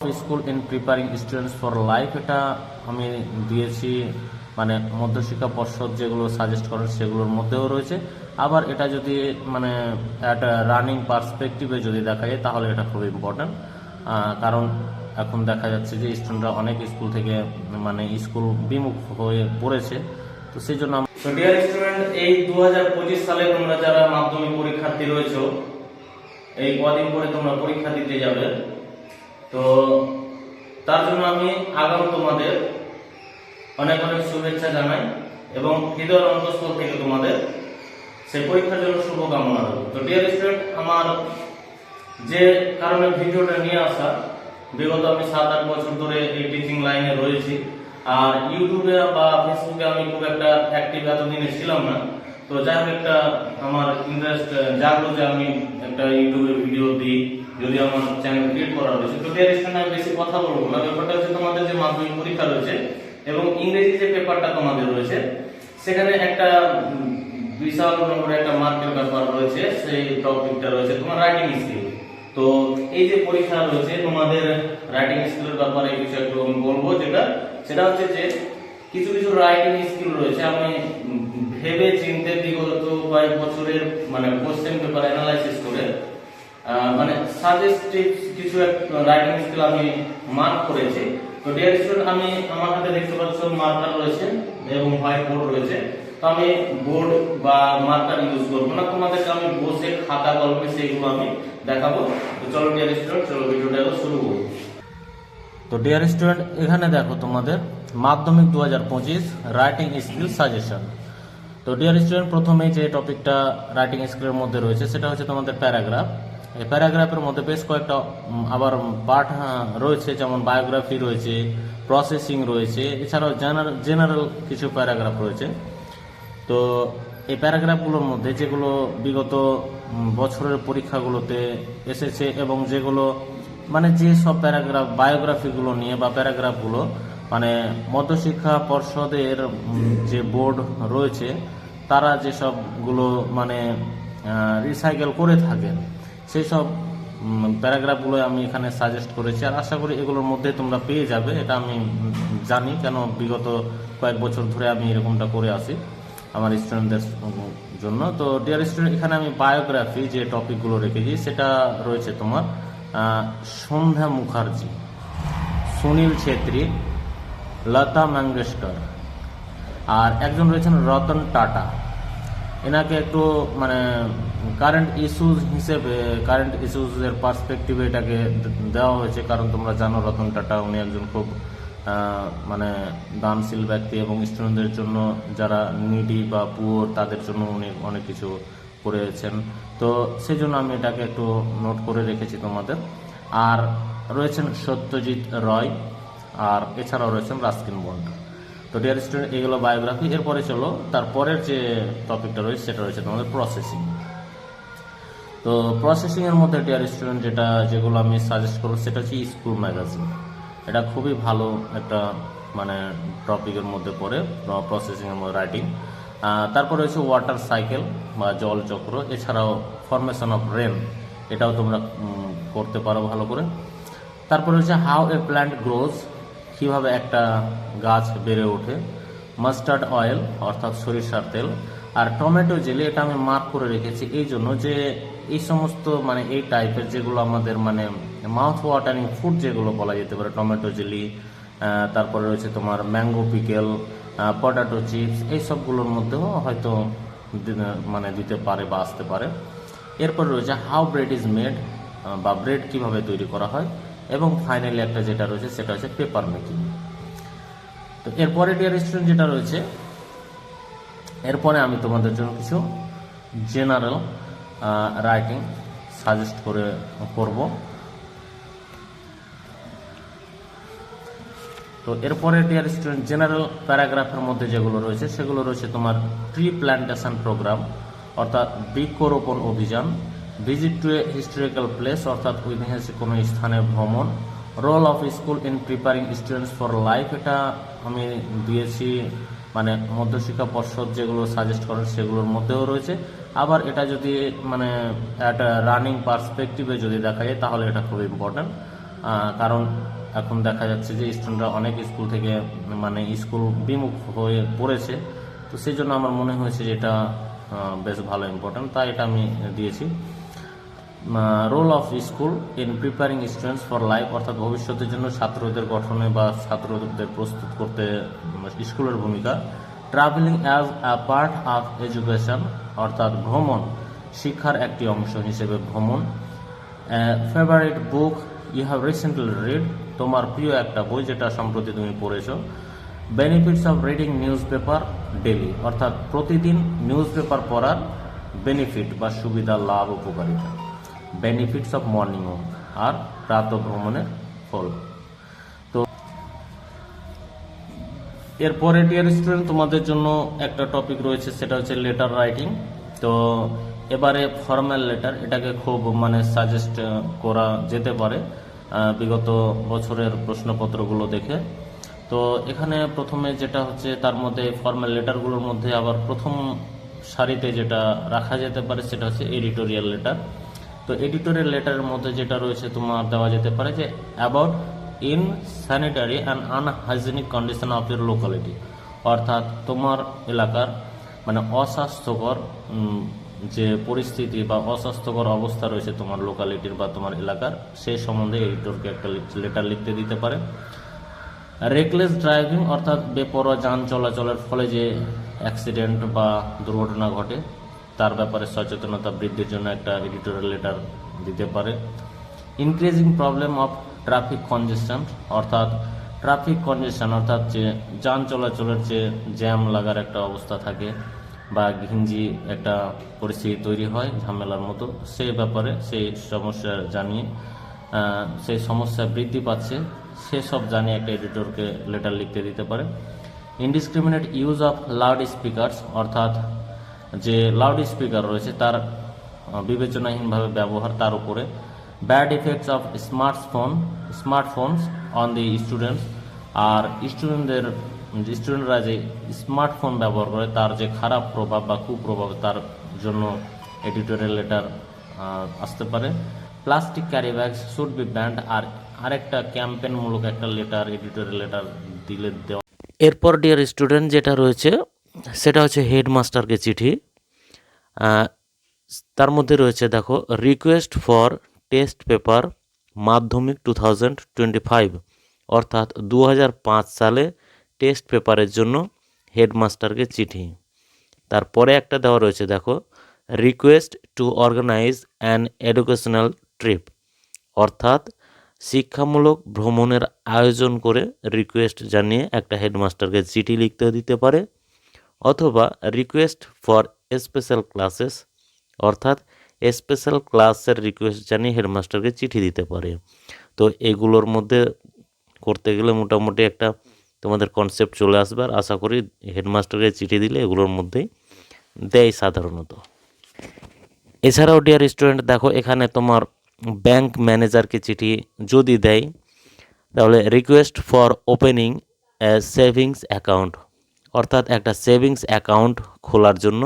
School in preparing students for life এটা আমি দিয়েছি মানে মধ্যশিক্ষা পর্ষদ যেগুলো সাজেস্ট করেন সেগুলোর মধ্যেও রয়েছে। আবার এটা যদি মানে একটা রানিং পার্সপেক্টিভে যদি দেখা যায়, তাহলে এটা খুব ইম্পর্ট্যান্ট কারণ এখন দেখা যাচ্ছে যে স্টুডেন্টরা অনেক স্কুল থেকে মানে স্কুল বিমুখ হয়ে পড়েছে। তো সেই জন্য এই দু হাজার পঁচিশ সালে তোমরা যারা মাধ্যমিক পরীক্ষার্থী রয়েছে, এই কদিন পরে তোমরা পরীক্ষা দিতে যাবে। তো তার জন্য আমি আগাম তোমাদের অনেক অনেক শুভেচ্ছা জানাই এবং হৃদয়ের অন্তঃস্থল থেকে তোমাদের সেই পরীক্ষার জন্য শুভকামনা রইল। তো ডিয়ার স্টুডেন্ট আমার যে কারণে ভিডিওটা নিয়ে আসা, বিগত আমি সাত আট বছর ধরে এই টিচিং লাইনে রয়েছি। আর ইউটিউবে বা ফেসবুকে আমি খুব একটা অ্যাক্টিভ এতদিনে ছিলাম না। তো যাই হোক একটা আমার ইন্টারেস্ট জাগলো যে আমি একটা ইউটিউবে ভিডিও দিই, যদি আমার চ্যানেল ক্রিয়েট করা রয়েছে, তো ডিয়ার আমি বেশি কথা বলব না। ব্যাপারটা হচ্ছে তোমাদের যে মাধ্যমিক পরীক্ষা রয়েছে এবং ইংরেজি যে পেপারটা তোমাদের রয়েছে, সেখানে একটা বিশাল নম্বরের একটা মার্কের ব্যাপার রয়েছে, সেই টপিকটা রয়েছে তোমার রাইটিং স্কিল তো এই যে পরীক্ষা রয়েছে, তোমাদের রাইটিং স্কিলের ব্যাপারে কিছু একটু আমি বলব, যেটা, সেটা হচ্ছে যে কিছু কিছু রাইটিং স্কিল রয়েছে, আমি ভেবে চিনতে বিগত কয়েক বছরের মানে কোশ্চেন পেপার অ্যানালাইসিস করে মানে সাজেস্টিভ কিছু রাইটিং স্কিল আমি মার্ক করেছি। তো ডিয়ার স্টুডেন্ট আমি আমার হাতে দেখতে পাচ্ছ মার্কার রয়েছে এবং হোয়াইট বোর্ড রয়েছে। তো আমি বোর্ড বা মার্কার ইউজ করব না, তোমাদেরকে আমি বসে খাতা কলমে সেইগুলো আমি দেখাবো। তো চলো ডিয়ার স্টুডেন্ট চলো ভিডিওটা শুরু করব তো ডিয়ার স্টুডেন্ট এখানে দেখো তোমাদের মাধ্যমিক দু হাজার পঁচিশ রাইটিং স্কিল সাজেশন তো ডিয়ার স্টুডেন্ট প্রথমে যে টপিকটা রাইটিং স্কিলের মধ্যে রয়েছে, সেটা হচ্ছে তোমাদের প্যারাগ্রাফ। এই প্যারাগ্রাফের মধ্যে বেশ কয়েকটা আবার পার্ট রয়েছে, যেমন বায়োগ্রাফি রয়েছে প্রসেসিং রয়েছে, এছাড়াও জেনারেল জেনারেল কিছু প্যারাগ্রাফ রয়েছে। তো এই প্যারাগ্রাফগুলোর মধ্যে যেগুলো বিগত বছরের পরীক্ষাগুলোতে এসেছে এবং যেগুলো মানে যে সব প্যারাগ্রাফ বায়োগ্রাফিগুলো নিয়ে বা প্যারাগ্রাফগুলো মানে মধ্যশিক্ষা পর্ষদের যে বোর্ড রয়েছে তারা যেসবগুলো মানে রিসাইকেল করে থাকেন সেই সব প্যারাগ্রাফগুলো আমি এখানে সাজেস্ট করেছি। আর আশা করি এগুলোর মধ্যে তোমরা পেয়ে যাবে, এটা আমি জানি কেন বিগত কয়েক বছর ধরে আমি এরকমটা করে আসি আমার স্টুডেন্টদের জন্য। তো ডিয়ার স্টুডেন্ট এখানে আমি বায়োগ্রাফি যে টপিকগুলো রেখেছি, সেটা রয়েছে তোমার সন্ধ্যা মুখার্জি, সুনীল ছেত্রী, লতা মঙ্গেশকর। আর একজন রয়েছেন রতন টাটা। এনাকে একটু মানে কারেন্ট ইস্যুজ হিসেবে কারেন্ট ইস্যুজের পার্সপেক্টিভে এটাকে দেওয়া হয়েছে, কারণ তোমরা জানো রতন টাটা, উনি একজন খুব মানে দানশীল ব্যক্তি এবং স্টুডেন্টদের জন্য যারা নিডি বা পুয়োর তাদের জন্য উনি অনেক কিছু করেছেন। তো সেই জন্য আমি এটাকে একটু নোট করে রেখেছি তোমাদের। আর রয়েছেন সত্যজিৎ রয়, আর এছাড়াও রয়েছেন রাস্কিন বন্ড তো ডিয়ার স্টুডেন্ট এগুলো বায়োগ্রাফি এরপরে চলো, তারপরের যে টপিকটা রয়েছে, সেটা রয়েছে তোমাদের প্রসেসিং তো প্রসেসিং এর মধ্যে ডিয়ার স্টুডেন্ট যেটা, যেগুলো আমি সাজেস্ট করব, সেটা হচ্ছে স্কুল ম্যাগাজিন এটা খুবই ভালো একটা মানে টপিকের মধ্যে পড়ে প্রসেসিং এর মধ্যে রাইটিং তারপর রয়েছে ওয়াটার সাইকেল বা জল চক্র, এছাড়াও ফরমেশন অফ রেন এটাও তোমরা করতে পারো ভালো করে। তারপর হচ্ছে হাউ এ প্ল্যান্ট গ্রোজ কীভাবে একটা গাছ বেড়ে ওঠে? মাস্টার্ড অয়েল, অর্থাৎ সরিষার তেল, আর টমেটো জেলি, এটা আমি মার্ক করে রেখেছি এই জন্য যে এই সমস্ত মানে এই টাইপের যেগুলো আমাদের মানে মাউথ ওয়াটারিং ফুড যেগুলো বলা যেতে পারে, টমেটো জেলি তারপরে রয়েছে তোমার ম্যাঙ্গো পিকেল পটাটো চিপস এই সবগুলোর মধ্যেও হয়তো মানে দিতে পারে বা আসতে পারে। এরপর রয়েছে হাউ ব্রেড ইজ মেড বা ব্রেড কীভাবে তৈরি করা হয়। এবং ফাইনালি একটা যেটা রয়েছে, সেটা হচ্ছে পেপার মেকিং তো এরপরে ডিয়ার স্টুডেন্ট যেটা রয়েছে, এরপরে আমি তোমাদের জন্য কিছু জেনারেল রাইটিং সাজেস্ট করে, করব। তো এরপরে ডিয়ার স্টুডেন্ট জেনারেল প্যারাগ্রাফের মধ্যে যেগুলো রয়েছে, সেগুলো রয়েছে তোমার ট্রি প্ল্যান্টেশন প্রোগ্রাম অর্থাৎ বৃক্ষরোপণ অভিযান। Visit to a historical place, অর্থাৎ ঐতিহাসিক কোনো স্থানে ভ্রমণ। Role of school in preparing students for life, এটা আমি দিয়েছি মানে মধ্যশিক্ষা পর্ষদ যেগুলো সাজেস্ট করেন সেগুলোর মধ্যেও রয়েছে। আবার এটা যদি মানে একটা রানিং পার্সপেক্টিভে যদি দেখা যায়, তাহলে এটা খুব ইম্পর্ট্যান্ট কারণ এখন দেখা যাচ্ছে যে স্টুডেন্টরা অনেক স্কুল থেকে মানে স্কুল বিমুখ হয়ে পড়েছে। তো সেই জন্য আমার মনে হয়েছে যে এটা বেশ ভালো ইম্পর্ট্যান্ট তাই এটা আমি দিয়েছি। Role of school in preparing students for life অর্থাৎ ভবিষ্যতের জন্য ছাত্রদের গঠনে বা ছাত্রদের প্রস্তুত করতে স্কুলের ভূমিকা। Travelling as a part of education অর্থাৎ ভ্রমণ, শিক্ষার একটি অংশ হিসেবে ভ্রমণ। Favourite book you have recently read তোমার প্রিয় একটা বই যেটা সম্প্রতি তুমি পড়েছো। Benefits of reading newspaper daily অর্থাৎ প্রতিদিন নিউজ পেপার পড়ার বেনিফিট বা সুবিধা, লাভ, উপকারিতা। বেনিফিটস অফ মর্নিং ওয়াক আর প্রাত ভ্রমণের ফল। তো এরপরে ডিয়ার স্টুডেন্ট তোমাদের জন্য একটা টপিক রয়েছে, সেটা হচ্ছে লেটার রাইটিং তো এবারে ফর্মাল লেটার এটাকে খুব মানে সাজেস্ট করা যেতে পারে বিগত বছরের প্রশ্নপত্রগুলো দেখে। তো এখানে প্রথমে যেটা হচ্ছে, তার মধ্যে ফর্মাল লেটারগুলোর মধ্যে আবার প্রথম সারিতে যেটা রাখা যেতে পারে, সেটা হচ্ছে এডিটোরিয়াল লেটার তো এডিটোরিয়াল লেটারের মধ্যে যেটা রয়েছে তোমার দেওয়া যেতে পারে যে about in sanitary and unhygienic condition of your locality অর্থাৎ তোমার এলাকার মানে অস্বাস্থ্যকর যে পরিস্থিতি বা অস্বাস্থ্যকর অবস্থা রয়েছে তোমার লোকালিটির বা তোমার এলাকার সেই সম্বন্ধে এডিটরকে একটা লেটার লিখতে দিতে পারে। রেকলেস ড্রাইভিং অর্থাৎ বেপরোয়া যান চলাচলের ফলে যে অ্যাক্সিডেন্ট বা দুর্ঘটনা ঘটে তার ব্যাপারে সচেতনতা বৃদ্ধির জন্য একটা এডিটোরিয়াল লেটার দিতে পারে। Increasing problem of traffic congestion অর্থাৎ ট্রাফিক কনজেশন অর্থাৎ যে যান চলাচলের যে জ্যাম লাগার একটা অবস্থা থাকে বা ঘিঞ্জি একটা পরিস্থিতি তৈরি হয় ঝামেলার মতো সেই ব্যাপারে সেই সমস্যা জানিয়ে সেই সমস্যা বৃদ্ধি পাচ্ছে সেসব জানিয়ে একটা এডিটরকে লেটার লিখতে দিতে পারে। Indiscriminate use of loudspeakers অর্থাৎ যে লাউড স্পিকার রয়েছে, তার বিবেচনাহীনভাবে ব্যবহার, তার উপরে bad effects of smartphone smartphones on the students আর স্টুডেন্টদের স্টুডেন্টরা যে স্মার্টফোন ব্যবহার করে, তার যে খারাপ প্রভাব বা কুপ্রভাব, তার জন্য এডিটোরিয়াল লেটার আসতে পারে। Plastic carry bags should be banned আর আরেকটা ক্যাম্পেনমূলক একটা লেটার এডিটোরিয়াল লেটার দিলে দেওয়া এরপর ডিয়ার স্টুডেন্ট যেটা রয়েছে সেটা হচ্ছে হেডমাস্টারকে চিঠি। তার মধ্যে রয়েছে, দেখো request for test paper Madhyamik two thousand twenty five অর্থাৎ দু হাজার পাঁচ সালে টেস্ট পেপারের জন্য হেডমাস্টারকে চিঠি। তারপরে একটা দেওয়া রয়েছে, দেখো request to organise an educational trip অর্থাৎ শিক্ষামূলক ভ্রমণের আয়োজন করে রিকোয়েস্ট জানিয়ে একটা হেডমাস্টারকে চিঠি লিখতে দিতে পারে। অথবা রিকোয়েস্ট ফর স্পেশাল ক্লাসেস অর্থাৎ স্পেশাল ক্লাসের রিকোয়েস্ট জানিয়ে হেডমাস্টারকে চিঠি দিতে পারে। তো এগুলোর মধ্যে করতে গেলে মোটামুটি একটা তোমাদের কনসেপ্ট চলে আসবে আর আশা করি হেডমাস্টারকে চিঠি দিলে এগুলোর মধ্যেই দেয় সাধারণত। এছাড়াও ডিয়ার স্টুডেন্ট দেখো এখানে তোমার ব্যাংক ম্যানেজারকে চিঠি যদি দেয়, তাহলে request for opening savings account অর্থাৎ একটা সেভিংস অ্যাকাউন্ট খোলার জন্য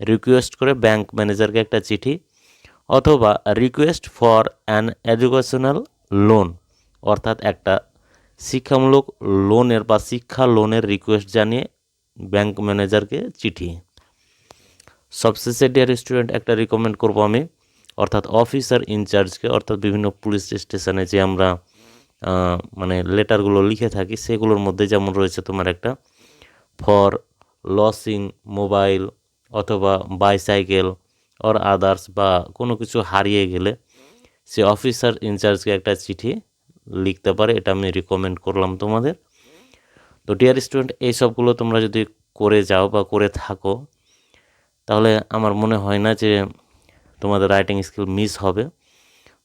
রিকোয়েস্ট করে ব্যাংক ম্যানেজারকে একটা চিঠি অথবা request for an educational loan অর্থাৎ একটা শিক্ষামূলক লোনের বা শিক্ষা লোনের রিকোয়েস্ট জানিয়ে ব্যাংক ম্যানেজারকে চিঠি। সবশেষে ডিয়ার স্টুডেন্ট একটা রিকমেন্ড করব আমি, অর্থাৎ অফিসার ইনচার্জকে অর্থাৎ বিভিন্ন পুলিশ স্টেশনে যে আমরা মানে লেটারগুলো লিখে থাকি, সেগুলোর মধ্যে যেমন রয়েছে তোমার একটা ফর লসিং মোবাইল অথবা বাইসাইকেল অর আদার্স বা কোনো কিছু হারিয়ে গেলে সে অফিসার ইনচার্জকে একটা চিঠি লিখতে পারে, এটা আমি রিকমেন্ড করলাম তোমাদের। তো ডিয়ার স্টুডেন্ট এই সবগুলো তোমরা যদি করে যাও বা করে থাকো, তাহলে আমার মনে হয় না যে তোমাদের রাইটিং স্কিল মিস হবে।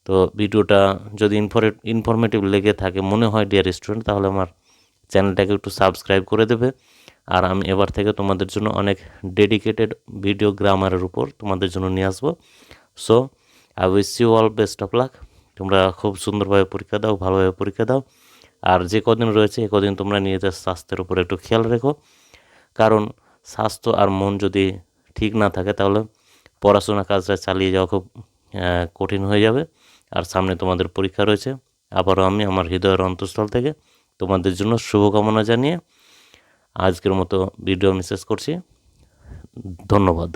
তো ভিডিওটা যদি ইনফরে ইনফরমেটিভ লেগে থাকে, মনে হয় ডিয়ার স্টুডেন্ট তাহলে আমার চ্যানেলটাকে একটু সাবস্ক্রাইব করে দেবে। আর আমি এবার থেকে তোমাদের জন্য অনেক ডেডিকেটেড ভিডিও গ্রামারের উপর তোমাদের জন্য নিয়ে আসব। So I wish you all best of luck তোমরা খুব সুন্দরভাবে পরীক্ষা দাও, ভালোভাবে পরীক্ষা দাও। আর যে কদিন রয়েছে, এ কদিন তোমরা নিজেদের স্বাস্থ্যের উপর একটু খেয়াল রেখো। কারণ স্বাস্থ্য আর মন যদি ঠিক না থাকে, তাহলে পড়াশোনা কাজটা চালিয়ে যাওয়া খুব কঠিন হয়ে যাবে। আর সামনে তোমাদের পরীক্ষা রয়েছে। আবারও আমি আমার হৃদয়ের অন্তঃস্থল থেকে তোমাদের জন্য শুভকামনা জানিয়ে আজকের মতো ভিডিও মেসেজ করছি। ধন্যবাদ।